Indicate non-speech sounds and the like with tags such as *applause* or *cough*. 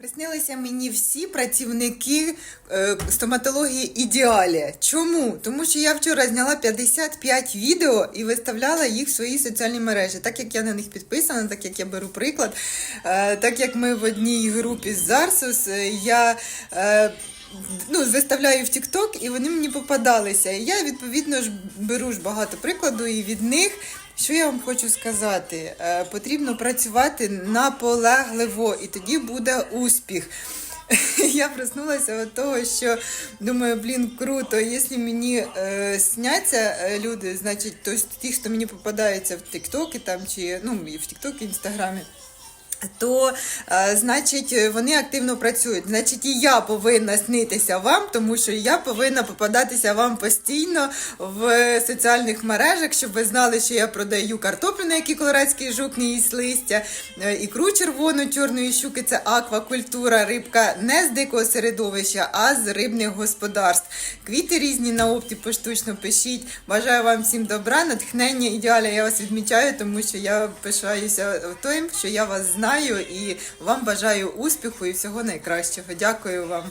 Приснилися мені всі працівники е, стоматології ідеалі. Чому? Тому що я вчора зняла 55 відео і виставляла їх в свої соціальні мережі. Так як я на них підписана, так як я беру приклад, е, так як ми в одній групі з Зарсус, е, я. Ну, виставляю в TikTok, і вони мені попадалися. І я, відповідно, ж беру ж багато прикладу і від них. Що я вам хочу сказати? Е, потрібно працювати наполегливо, і тоді буде успіх. *laughs* Я проснулася від того, що думаю, блін, круто, якщо мені е, сняться е, люди, значить, то ті, хто мені попадаються в TikTok там, чи ну, і в TikTok, і Інстаграмі. То, е, значить, вони активно працюють. Значить, і я повинна снитися вам, тому що я повинна попадатися вам постійно в соціальних мережах, щоб ви знали, що я продаю картоплю, на якій колорадський жук не їсть листя, е, ікру червону чорної щуки це аквакультура, рибка не з дикого середовища, а з рибних господарств. Квіти різні на опті поштучно пишіть. Бажаю вам всім добра, натхнення, ідеаля. Я вас відмічаю, тому що я пишаюся тим, що я вас знаю і вам бажаю успіху і всього найкращого. Дякую вам.